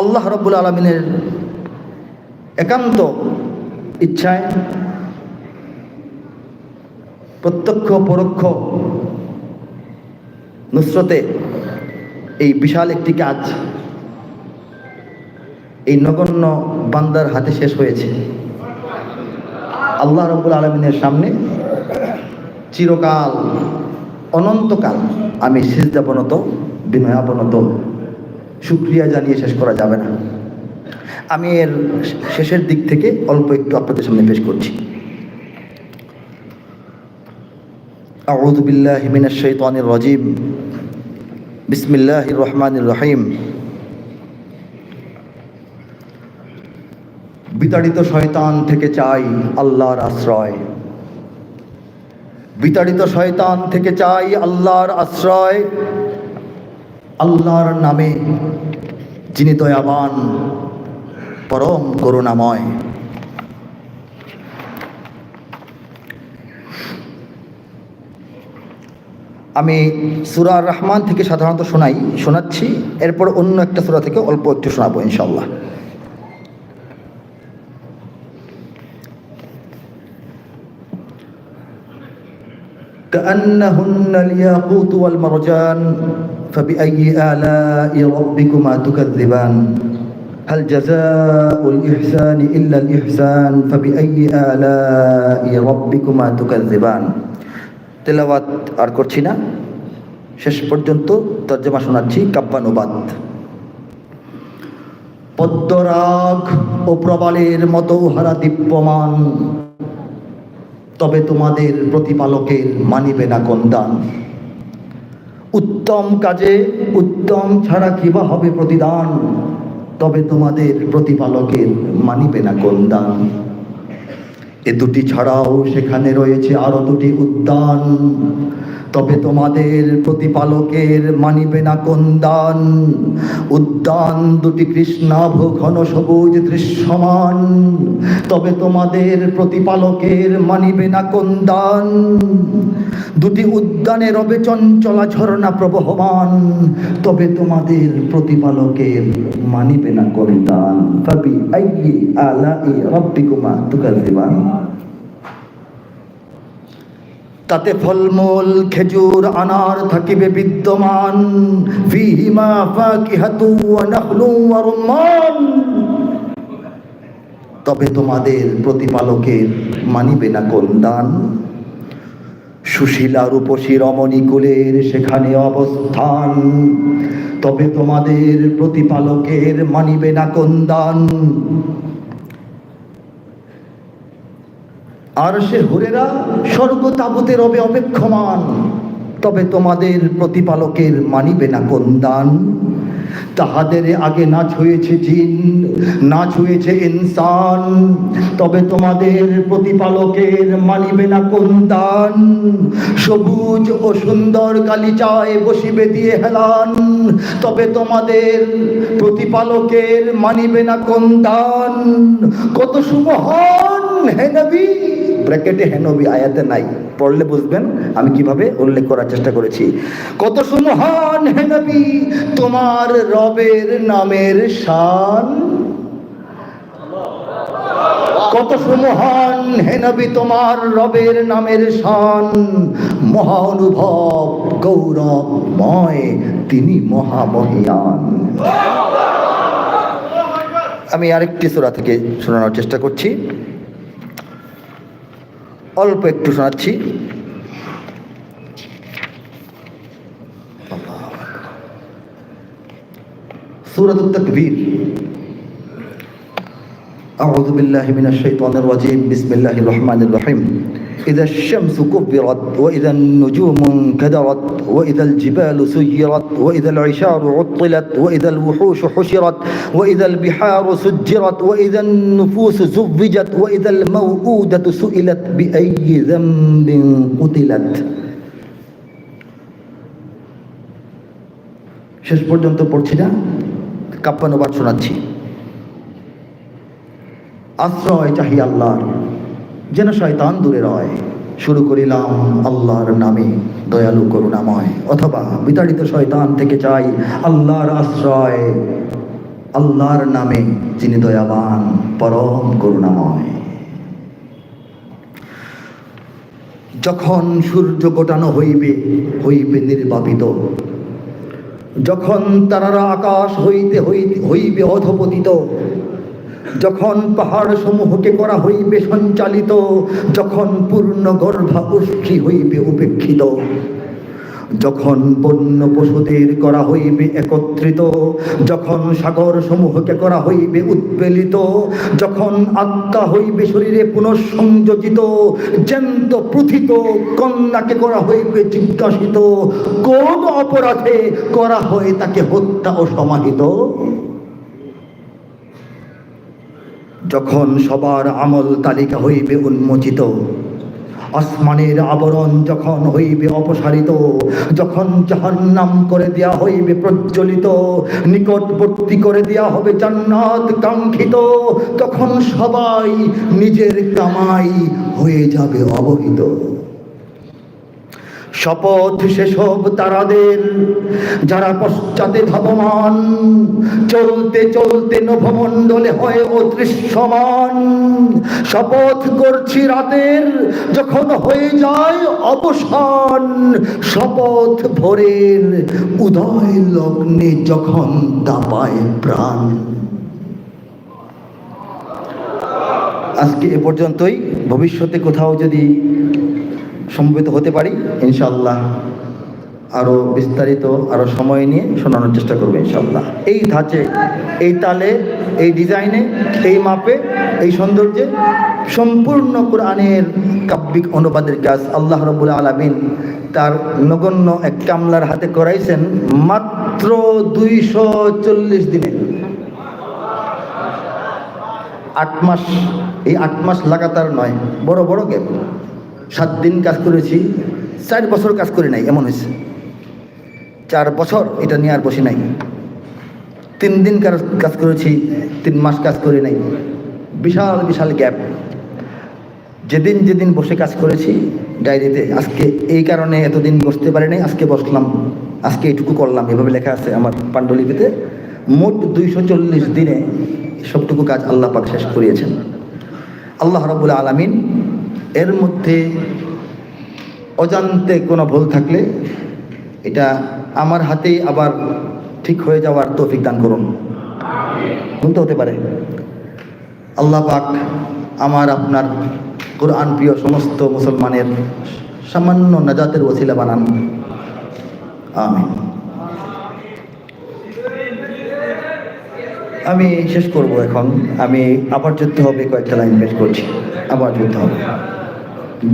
আল্লাহ রব্বুল আলমিনের একান্ত ইচ্ছায় প্রত্যক্ষ, পরোক্ষ নুসরতে এই বিশাল একটি কাজ এই নগণ্য বান্দার হাতে শেষ হয়েছে। আল্লাহ রব্বুল আলমিনের সামনে চিরকাল, অনন্তকাল আমি সিজদাবনত, বিনয়াবনত সুক্রিয়া জানিয়ে শেষ করা যাবে না আমি এর শেষের দিক থেকে অল্প একটু আপনাদের সামনে পেশ করছি أعوذ بالله من الشيطان الرجيم بسم الله الرحمن الرحيم বিতাড়িত শয়তান থেকে চাই আল্লাহর আশ্রয় বিতাড়িত শয়তান থেকে চাই আল্লাহর আশ্রয় আল্লাহর নামে যিনি দয়াবান পরম করুণাময় আমি সুরা রহমান থেকে সাধারণত শোনাই শোনাচ্ছি এরপর অন্য একটা সুরা থেকে অল্প একটু শোনাবো ইনশাল্লাহ كأنهن الياقوت والمرجان فبأي آلاء ربكما تكذبان هل جزاء الإحسان إلا الإحسان فبأي آلاء ربكما تكذبان তেলাওয়াত আর করছি না শেষ পর্যন্ত তর্জমা শোনাচ্ছি কাব্যানুবাদ পদ্মরাগ ও প্রবালের মতো উহারা দীপ্যমান তবে তোমাদের প্রতিপালকের মানিবে না কন্দান উত্তম কাজে, উত্তম ছাড়া কিবা হবে প্রতিদান? তবে তোমাদের প্রতিপালকের মানিবে না কোন দান। এ দুটি ছাড়াও সেখানে রয়েছে আরও দুটি উদ্যান তবে তোমাদের প্রতিপালকের মানিবে না কন্দান উদ্যান দুটি কৃষ্ণাভ ঘন সবুজ দৃশ্যমান। তবে তোমাদের প্রতিপালকের মানিবে না কন্দান দুটি উদ্যানে রবে চঞ্চলা ঝরনা প্রবহমান। তবে তোমাদের প্রতিপালকের মানিবে না কন্দান ফাবি আইয়ি আলাই রাব্বিকুমা তুকাযিবান। তাতে ফলমূল, খেজুর, আনার থাকিবে বিদ্যমান। তবে তোমাদের প্রতিপালকের মানিবে না দান? সুশীলা রূপসী রমণী কুলের সেখানে অবস্থান। তবে তোমাদের প্রতিপালকের মানিবে না কোন দান আর সে হুরেরা স্বর্গ তাবুতে রবে অপেক্ষমান। তবে তোমাদের প্রতিপালকের মানিবে না কোন দান। তাহাদের আগে নাচ হয়েছে জিন, নাচ হয়েছে ইনসান। তবে তোমাদের প্রতিপালকের মানিবে না কোন দান। সবুজ ও সুন্দর গালিচায় বসিবে দিয়ে হেলান। তবে তোমাদের প্রতিপালকের মানিবে না কোন দান। কত সুমহান হে নবী? ব্র্যাকেটে হেনবি আয়াতে নাই। পড়লে বুঝবেন আমি কীভাবে উল্লেখ করার চেষ্টা করেছি। কত সুমহান হেনবি তোমার রবের নামের শান। কত সুমহান হেনবি তোমার রবের নামের শান। মহানুভব, গৌরবময়, তিনি মহামহিয়ান। আমি আরেকটি সুরা থেকে শোনানোর চেষ্টা করছি। অল্প একটু শোনাচ্ছি سورة التكبير أعوذ بالله من الشيطان الرجيم بسم الله الرحمن الرحيم إذا الشمس كبرت وإذا النجوم انكدرت وإذا الجبال سيرت وإذا العشار عطلت وإذا الوحوش حشرت وإذا البحار سجرت وإذا النفوس زوجت وإذا الموءودة سئلت بأي ذنب قتلت শেষ পর্যন্ত পড়ছি না কাপ্পানুবাদ শোনাচ্ছি আশ্রয় চাহি আল্লাহর যেন শয়তান দূরে রয়। শুরু করিলাম আল্লাহর নামে, দয়ালু করুণাময়। অথবা বিতাড়িত শয়তান থেকে চাই আল্লাহর আশ্রয়। আল্লাহর নামে যিনি দয়াবান, পরম করুণাময়। যখন সূর্য গোটানো হইবে হইবে নির্বাপিত। যখন তারারা আকাশ হইতে হইতে হইবে অধপতিত। যখন পাহাড় সমূহকে করা হইবে সঞ্চালিত, যখন পূর্ণ গর্ভা উষ্ঠি হইবে উপেক্ষিত, যখন বন্য পশুদের করা হইবে একত্রিত, যখন সাগর সমূহকে করা হইবে উদ্বেলিত, যখন আত্মা হইবে শরীরে পুনঃসংযোজিত, জ্যান্ত প্রথিত কন্যাকে করা হইবে জিজ্ঞাসিত, কোন অপরাধে করা হয় তাকে হত্যা ও সমাহিত? যখন সবার আমল তালিকা হইবে উন্মোচিত, আসমানের আবরণ যখন হইবে অপসারিত, যখন জাহান্নাম করে দেয়া হইবে প্রজ্বলিত, নিকটবর্তী করে দেয়া হবে জান্নাত কাঙ্ক্ষিত, তখন সবাই নিজের কামাই হয়ে যাবে অবহিত। শপথ সেসব তারাদের, যারা পশ্চাতে ধাবমান, চলতে চলতে নভমণ্ডলে হয় অদৃশ্যমান। শপথ করছি রাতের, যখন হয়ে যায় অবসান। শপথ ভোরের উদয় লগ্নে যখন দাপায় প্রাণ। আজকে এ পর্যন্তই। ভবিষ্যতে কোথাও যদি সমবেত হতে পারি ইনশাল্লাহ আরও বিস্তারিত আরও সময় নিয়ে শোনানোর চেষ্টা করব ইনশাল্লাহ এই ধাঁচে, এই তালে, এই ডিজাইনে, এই মাপে, এই সৌন্দর্যে সম্পূর্ণ কোরআনের কাব্যিক অনুবাদের কাজ আল্লাহ রবুল আলমিন তার নগণ্য এক কামলার হাতে করাইছেন মাত্র দুইশো চল্লিশ দিনে। আট মাস, এই আট মাস লাগাতার নয়, বড় বড় গ্যাপ সাত দিন কাজ করেছি, চার বছর কাজ করি নাই, এমন হয়েছে। চার বছর এটা নিয়ে আর বসি নাই। তিন দিন কাজ করেছি, তিন মাস কাজ করি নাই। বিশাল বিশাল গ্যাপ। যেদিন যেদিন বসে কাজ করেছি, ডায়েরিতে, আজকে এই কারণে এতদিন বসতে পারি নাই আজকে বসলাম, আজকে এইটুকু করলাম, এভাবে লেখা আছে আমার পাণ্ডুলিপিতে। মোট দুইশো চল্লিশ দিনে সবটুকু কাজ আল্লাহ পাক শেষ করিয়েছেন। আল্লাহ রবুল আলমিন এর মধ্যে অজান্তে কোনো ভুল থাকলে এটা আমার হাতেই আবার ঠিক হয়ে যাওয়ার তৌফিক দান করুন। ভুল তো হতে পারে। আল্লাহ পাক আমার আপনার কোরআন প্রিয় সমস্ত মুসলমানের সামান্য নাজাতের ওসিলা বানান। আমিন। আমি শেষ করব এখন। আমি আবার যুদ্ধ হবে, কয়েকটা লাইন পেশ করছি। আবার যুদ্ধ হবে।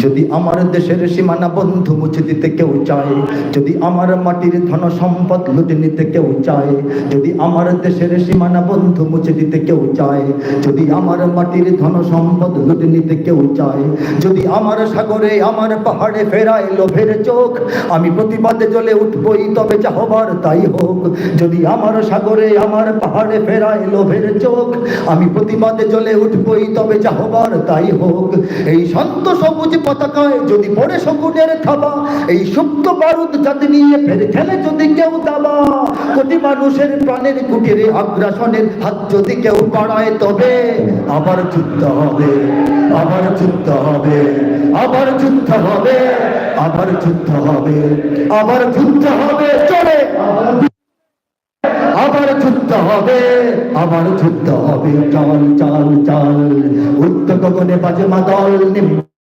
যদি আমার দেশের সীমানা বন্ধু মুছে দিতে কেউ চায়, যদি আমার মাটির ধন সম্পদ লুটে নিতে কেউ চায়, যদি আমার দেশের সীমানা বন্ধু মুছে দিতে কেউ চায়, যদি আমার মাটির ধন সম্পদ লুটে নিতে কেউ চায়, যদি আমার সাগরে আমার পাহাড়ে ফেরায় লোভের চোখ, আমি প্রতিবাদে জ্বলে উঠবই তবে যা হবার তাই হোক। যদি আমার সাগরে আমার পাহাড়ে ফেরায় লোভের চোখ, আমি প্রতিবাদে জ্বলে উঠবই তবে যা হবার তাই হোক। এই শান্ত সবুজ পতাকায় যদি পড়ে শকুনের থাবা, এই সুপ্ত বারুদ যাতে নিয়ে ফের খেলে যদি কেউ দাবা, কোটি মানুষের প্রাণের কুটিরে আগ্রাসনের হাত যদি কেউ বাড়ায়, তবে আবার যুদ্ধ হবে, আবার যুদ্ধ হবে, আবার যুদ্ধ হবে, আবার যুদ্ধ হবে, আবার যুদ্ধ হবে, চলে। আবার যুদ্ধ হবে, আবার যুদ্ধ হবে, চাল চাল চাল। উত্তর গগনে বাজে মাদল, নিম্নে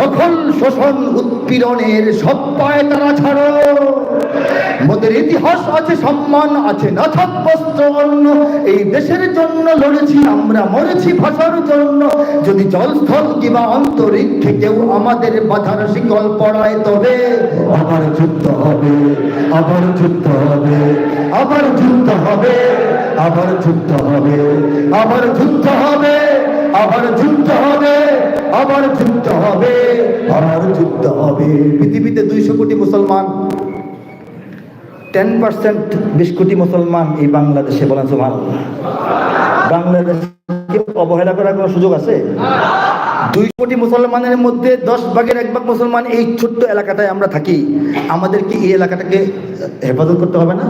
দখল শোষণ উৎপীড়নের সব পায় তারা ছাড়ো। মোদের ইতিহাস আছে, সম্মান আছে না থাক বস্ত্র অন্য এই দেশের জন্য লড়েছি, আমরা মরেছি ভাষার জন্য। যদি জলস্থল কিংবা অন্তরিক্ষে কেউ আমাদের বাধার শিকল পড়ায়, তবে আবার যুদ্ধ হবে, আবার যুদ্ধ হবে, আবার যুদ্ধ হবে, আবার যুদ্ধ হবে, আবার যুদ্ধ হবে। আবার যুদ্ধ হবে আবার যুদ্ধ হবে আবার যুদ্ধ হবে। পৃথিবীতে দুইশো কোটি মুসলমান টেন পার্সেন্ট বিশ কোটি মুসলমান এই বাংলাদেশে বলেন সুমান বাংলাদেশ অবহেলা করার কোনো সুযোগ আছে? দুই কোটি মুসলমানের মধ্যে দশ ভাগের এক ভাগ মুসলমান এই ছোট্ট এলাকাটায় আমরা থাকি। আমাদের কি এই এলাকাটাকে হেফাজত করতে হবে না?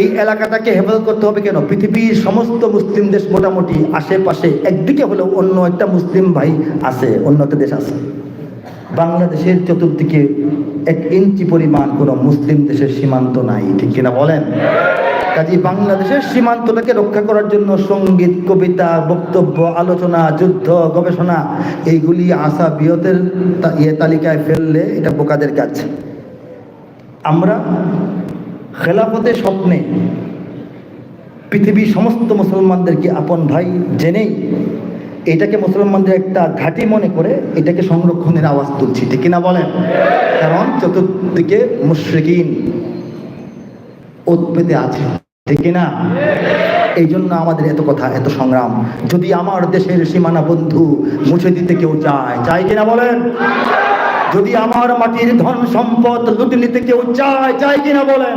এই এলাকাটাকে হেফাজত করতে হবে কেন? পৃথিবীর সমস্ত মুসলিম দেশ মোটামুটি আশেপাশে একদিকে হলেও অন্য একটা মুসলিম ভাই আছে, অন্য একটা দেশ আছে। বাংলাদেশের চতুর্দিকে এক ইঞ্চি পরিমাণ কোনো মুসলিম দেশের সীমান্ত নাই, ঠিক কিনা বলেন? কাজে বাংলাদেশের সীমান্তটাকে রক্ষা করার জন্য সংগীত, কবিতা, বক্তব্য, আলোচনা, যুদ্ধ, গবেষণা, এইগুলি আশা বিয়তের ইয়ে তালিকায় ফেললে এটা বোকাদের কাজ। আমরা খেলাফতের স্বপ্নে পৃথিবীর সমস্ত মুসলমানদেরকে আপন ভাই জেনেই এটাকে মুসলমানদের একটা ঘাঁটি মনে করে এটাকে সংরক্ষণের আওয়াজ তুলছি। ঠিক কিনা বলেন? কারণ চতুর্দিকে মুশ্রিকিন। ওত আছে। ঠিক কিনা? এই জন্য আমাদের এত কথা, এত সংগ্রাম। যদি আমার দেশের সীমানা বন্ধু মুছে দিতে কেউ চায় চায় কিনা বলেন? যদি আমার মাটির ধন সম্পদ লুটে নিতে কেউ চায় চায় কিনা বলেন?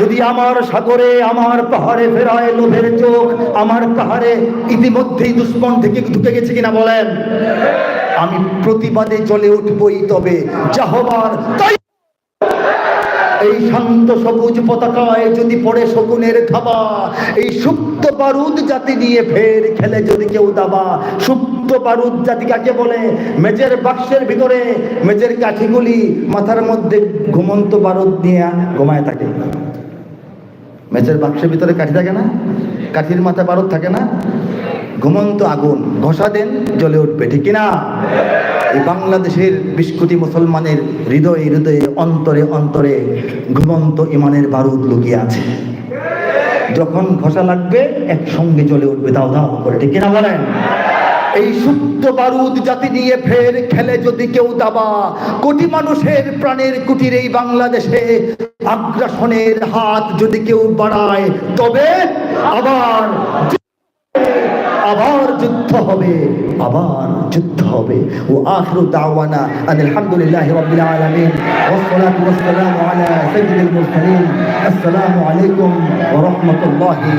যদি আমার সাগরে, আমার পাহাড়ে ফেরায় লোভের চোখ, আমার পাহাড়ে ইতিমধ্যেই দুশ্মন থেকে ঢুকে গেছে কিনা বলেন? আমি প্রতিবাদে চলে উঠবই তবে, যা হবার তাই এই শান্ত সবুজ পতাকায় যদি পড়ে শকুনের থাবা, এই সুপ্ত বারুদ জাতি নিয়ে ফের খেলে যদি কেউ দাবা। সুপ্ত বারুদ জাতি কাকে বলে? মেজের বাক্সের ভিতরে মেজের কাঠিগুলি মাথার মধ্যে ঘুমন্ত বারুদ নিয়ে ঘুমায় থাকে। মেজের বাক্সের ভিতরে কাঠি থাকে না? কাঠির মাথায় বারুদ থাকে না? ঘুমন্ত আগুন, ঘষা দেন জ্বলে উঠবে, ঠিক কিনা? এই বাংলাদেশের বিশ কোটি মুসলমানের হৃদয়ে হৃদয়ে, অন্তরে অন্তরে ঘুমন্ত ইমানের বারুদ লুকিয়ে আছে। যখন ঘষা লাগবে, একসঙ্গে জ্বলে উঠবে, দাও দাও করে, ঠিক কিনা বলেন? এই সুপ্ত বারুদ জাতি নিয়ে ফের খেলে যদি কেউ দাবা, কোটি মানুষের প্রাণের কুটির এই বাংলাদেশে আগ্রাসনের হাত যদি কেউ বাড়ায়, তবে আবার আবার যুদ্ধ হবে, আবার যুদ্ধ হবে। ও আখরু দাওয়ানা আলহামদুলিল্লাহি রাব্বিল আলামিন ওয়াসসালাতু ওয়াসসালামু আলা সাইয়্যিদিল মুরসালিন। আসসালামু আলাইকুম ওয়া রাহমাতুল্লাহি।